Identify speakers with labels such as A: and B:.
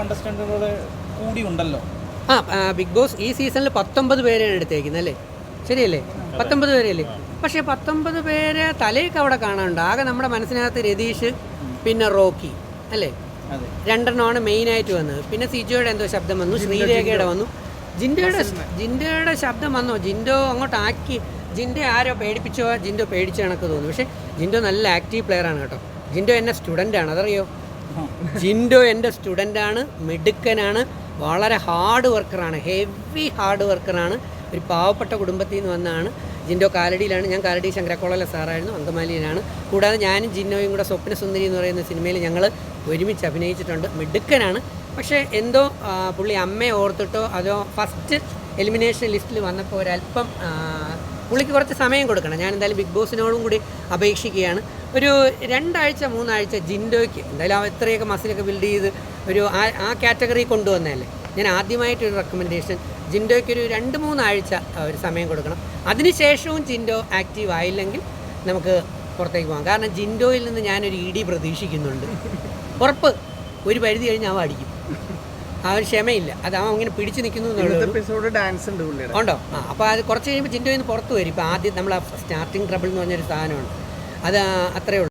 A: കണ്ടസ്റ്റന്റുകൾ കൂടി ഉണ്ടല്ലോ
B: ആ ബിഗ് ബോസ് ഈ സീസണിൽ പത്തൊമ്പത് പേരെയാണ് എടുത്തേക്കുന്നത് അല്ലേ? ശരിയല്ലേ? പത്തൊമ്പത് പേരല്ലേ പക്ഷേ പത്തൊമ്പത് പേര് തലയൊക്കെ അവിടെ കാണാനുണ്ട്. ആകെ നമ്മുടെ മനസ്സിനകത്ത് രതീഷ് പിന്നെ റോക്കി അല്ലേ? രണ്ടെണ്ണമാണ് മെയിനായിട്ട് വന്നത്. പിന്നെ സിജോയുടെ എന്തോ ശബ്ദം വന്നു ശ്രീരേഖയുടെ വന്നു. ജിൻഡോയുടെ ജിൻഡോയുടെ ശബ്ദം വന്നോ. ജിൻഡോ അങ്ങോട്ട് ആക്കി ജിൻഡോ ആരോ പേടിപ്പിച്ചോ ജിൻഡോ പേടിച്ച കണക്ക് തോന്നുന്നു പക്ഷേ ജിൻഡോ നല്ല ആക്റ്റീവ് പ്ലെയർ ആണ് കേട്ടോ. ജിൻഡോ എന്നെ സ്റ്റുഡന്റ് ആണ് അതറിയോ? ജിൻഡോ എന്റെ സ്റ്റുഡന്റാണ് മിടുക്കനാണ് വളരെ ഹാർഡ് വർക്കറാണ് ഹെവി ഹാർഡ് വർക്കറാണ് ഒരു പാവപ്പെട്ട കുടുംബത്തിൽ നിന്ന് വന്നാണ് ജിൻഡോ കാലടിയിലാണ് ഞാൻ കാലടി ശങ്കരക്കോളയിലെ സാറായിരുന്നു അങ്കമാലിയിലാണ്. കൂടാതെ ഞാനും ജിന്നോയും കൂടെ സ്വപ്ന സുന്ദരി എന്ന് പറയുന്ന സിനിമയിൽ ഞങ്ങൾ ഒരുമിച്ച് അഭിനയിച്ചിട്ടുണ്ട്. മിടുക്കനാണ് പക്ഷേ എന്തോ പുള്ളി അമ്മയെ ഓർത്തിട്ടോ അതോ ഫസ്റ്റ് എലിമിനേഷൻ ലിസ്റ്റിൽ വന്നപ്പോൾ ഒരല്പം പുള്ളിക്ക് കുറച്ച് സമയം കൊടുക്കണം. ഞാൻ എന്തായാലും ബിഗ് ബോസിനോടും കൂടി അപേക്ഷിക്കുകയാണ്. ഒരു രണ്ടാഴ്ച മൂന്നാഴ്ച ജിൻഡോയ്ക്ക് എന്തായാലും ആ ഇത്രയൊക്കെ മസിലൊക്കെ ബിൽഡ് ചെയ്ത് ഒരു ആ ആ കാറ്റഗറി കൊണ്ടുവന്നതല്ലേ? ഞാൻ ആദ്യമായിട്ടൊരു റെക്കമെൻഡേഷൻ ജിൻഡോയ്ക്ക് ഒരു രണ്ട് മൂന്നാഴ്ച ഒരു സമയം കൊടുക്കണം. അതിനുശേഷവും ജിൻഡോ ആക്റ്റീവ് ആയില്ലെങ്കിൽ നമുക്ക് പുറത്തേക്ക് പോകാം. കാരണം ജിൻഡോയിൽ നിന്ന് ഞാനൊരു ഇ ഡി പ്രതീക്ഷിക്കുന്നുണ്ട്. ഉറപ്പ്. ഒരു പരിധി കഴിഞ്ഞ് അവ അടിക്കും. ആ ഒരു ക്ഷമയില്ല. അത് അവൻ ഇങ്ങനെ പിടിച്ചു നിൽക്കുന്നു
C: ഉണ്ട്
B: ആ അപ്പോൾ അത് കുറച്ച് കഴിയുമ്പോൾ ജിൻഡോയിൽ നിന്ന് പുറത്ത് വരും. ഇപ്പോൾ ആദ്യം നമ്മൾ സ്റ്റാർട്ടിങ് ട്രബിൾ എന്ന് പറഞ്ഞൊരു സാധനമാണ് അത് അത്രയേ ഉള്ളൂ.